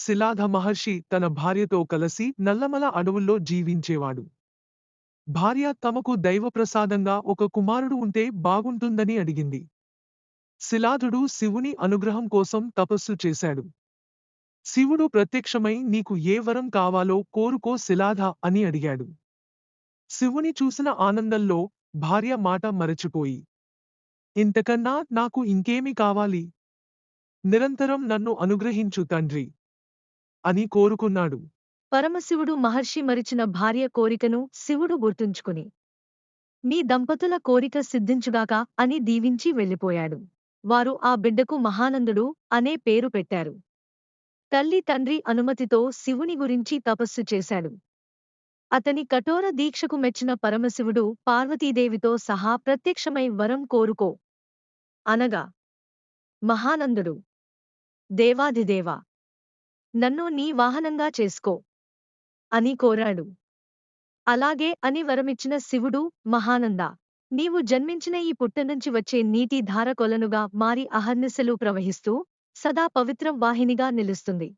శిలాధ మహర్షి తన భార్యతో కలిసి నల్లమల అడవుల్లో జీవించేవాడు. భార్య తమకు దైవప్రసాదంగా ఒక కుమారుడు ఉంటే బాగుంటుందని అడిగింది. శిలాధుడు శివుని అనుగ్రహం కోసం తపస్సు చేశాడు. శివుడు ప్రత్యక్షమై నీకు ఏ వరం కావాలో కోరుకో శిలాధ అని అడిగాడు. శివుని చూసిన ఆనందంలో భార్య మాట మరచిపోయి ఇంతకన్నా నాకు ఇంకేమి కావాలి? నిరంతరం నన్ను అనుగ్రహించు తండ్రి. అని కోరుకున్నాడు. పరమశివుడు మహర్షి మరిచిన భార్య కోరికను శివుడు గుర్తుంచుకుని మీ దంపతుల కోరిక సిద్ధించుగాక అని దీవించి వెళ్ళిపోయాడు. వారు ఆ బిడ్డకు మహానందుడు అనే పేరు పెట్టారు. తల్లి తండ్రి అనుమతితో శివుని గురించి తపస్సు చేశాడు. అతని కఠోర దీక్షకు మెచ్చిన పరమశివుడు పార్వతీదేవితో సహా ప్రత్యక్షమై వరం కోరుకో అనగా మహానందుడు దేవాధిదేవా నన్ను నీ వాహనంగా చేసుకో. అని కోరాడు. అలాగే అని వరమిచ్చిన శివుడు మహానంద నీవు జన్మించిన ఈ పుట్ట నుంచి వచ్చే నీటి ధార కొలనుగా మారి అహర్నిశలు ప్రవహిస్తూ సదా పవిత్రం వాహినిగా నిలుస్తుంది.